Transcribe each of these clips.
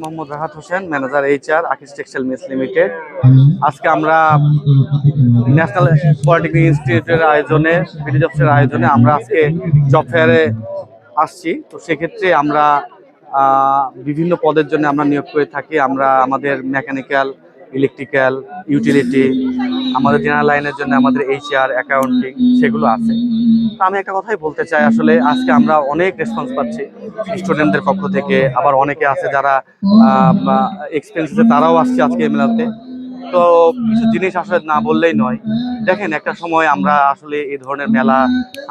Mohammad Rahat Hossain, manager HR আকিস textile মেস limited. আজকে আমরা ন্যাশনাল পলিটেকনিক ইনস্টিটিউটের আয়োজনে বিডি অফিসের আয়োজনে আমরা আজকে জব ফেয়ারে আসছি। তো সেক্ষেত্রে আমরা বিভিন্ন পদের জন্য আমরা নিয়োগ করে থাকি। আমরা আমাদের মেকানিক্যাল, ইলেকট্রিক্যাল, ইউটিলিটি আমাদের জেনারেল লাইনের জন্য আমাদের এইচআর অ্যাকাউন্টিং সেগুলো আছে। তো আমি একটা কথাই বলতে চাই, আসলে আজকে আমরা অনেক রেসপন্স পাচ্ছি স্টুডেন্টদের পক্ষ থেকে, আবার অনেকে আছে যারা এক্সপেন্সেসে তারাও আসছে আজকে মেলাতে। তো কিছু জিনিস আসলে না বললেই নয়। দেখেন, একটা সময় আমরা আসলে এই ধরনের মেলা,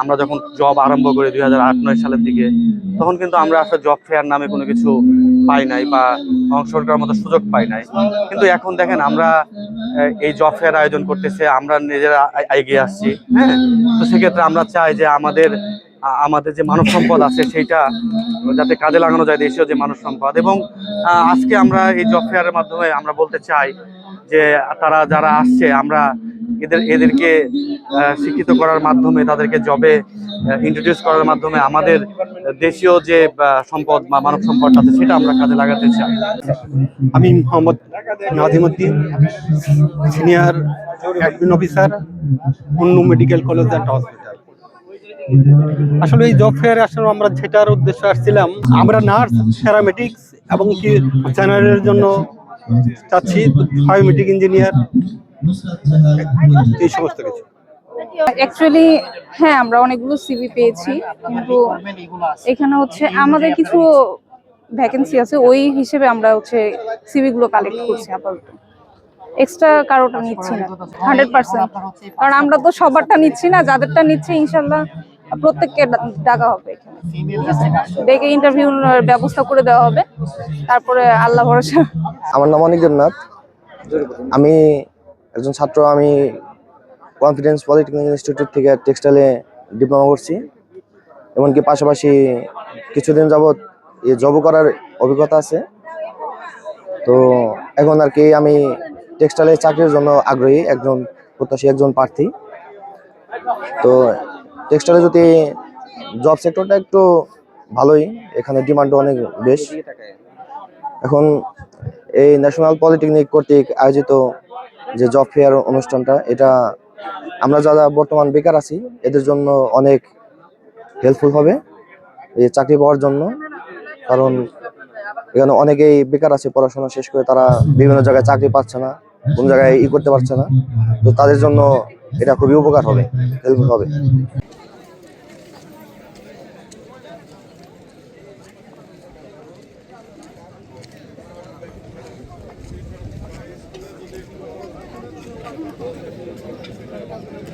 আমরা যখন জব আরম্ভ করি দুই হাজার আট, নয় সালের দিকে, তখন কিন্তু আমরা আসলে জব ফেয়ার নামে কোনো কিছু পাই নাই বা অংশগ্রহণ করার মতো সুযোগ পাই নাই। কিন্তু এখন দেখেন আমরা এই জব ফেয়ার আয়োজন করতেছে, আমরা নিজেরা এগিয়ে আসছি হ্যাঁ? তো সেক্ষেত্রে আমরা চাই যে আমাদের আমাদের যে মানব সম্পদ আছে, সেইটা যাতে কাজে লাগানো যায়, দেশীয় যে মানব সম্পদ। এবং আজকে আমরা এই জব ফেয়ারের মাধ্যমে আমরা বলতে চাই যে তারা যারা আসছে, আমরা এদের, এদেরকে শিক্ষিত করার মাধ্যমে, তাদেরকে জবে ইন্ট্রোডিউস করার মাধ্যমে আমাদের দেশীয় যে সম্পদ বা মানব সম্পদ আছে, সেটা আমরা কাজে লাগাতে চাই। আমি Mohammad Nazimuddin senior admin officer, অন্য মেডিকেল কলেজ অ্যান্ড হসপিটাল আসলে এই জব ফেয়ারে আসলে আমরা যেটার উদ্দেশ্য আসছিলাম, আমরা নার্স প্যারামেডিক্স এবং কি জেনারেলের জন্য চাচ্ছি বায়োমেট্রিক ইঞ্জিনিয়ার এই সমস্ত কিছু। অ্যাকচুয়ালি হ্যাঁ আমরা অনেকগুলো সিভি পেয়েছি কিন্তু এখানে হচ্ছে আমাদের কিছু ভ্যাকেন্সি আছে ওই হিসেবে আমরা হচ্ছে সিভি গুলো কালেক্ট করছি আপাতত। এক্সট্রা কারোটা নিচ্ছি না হান্ড্রেড পার্সেন্ট কারণ আমরা তো সবারটা নিচ্ছি না যাদেরটা নিচ্ছে ইনশাল্লাহ প্রত্যেককে ডাকা হবে এখানে। ডেকে ইন্টারভিউ ব্যবস্থা করে দেওয়া হবে তারপরে আল্লাহ ভরসা। আমার নাম অনিক দেবনাথ আমি একজন ছাত্র আমি কনফিডেন্স পলিটেকনিক ইনস্টিটিউট থেকে টেক্সটাইলে ডিপ্লোমা করছি। এমনকি পাশাপাশি কিছুদিন যাবৎ জব করার অভিজ্ঞতা আছে। তো এখন আর কি আমি টেক্সটাইলের চাকরির জন্য আগ্রহী একজন প্রত্যাশী, একজন প্রার্থী। তো টেক্সটাইলে যদি জব সেক্টরটা একটু ভালোই, এখানে ডিমান্ড অনেক বেশ। এখন এই ন্যাশনাল পলিটেকনিক কর্তৃক আয়োজিত যে জব ফেয়ার অনুষ্ঠানটা, এটা আমরা যারা বর্তমান বেকার আছি, এদের জন্য অনেক হেল্পফুল হবে এই চাকরি পাওয়ার জন্য। কারণ এখানে অনেকেই বেকার আছে, পড়াশোনা শেষ করে তারা বিভিন্ন জায়গায় চাকরি পাচ্ছে না, কোন জায়গায় ই করতে পারছে না। তো তাদের জন্য এটা খুবই উপকার হবে হেল্পফুল হবে। すいません。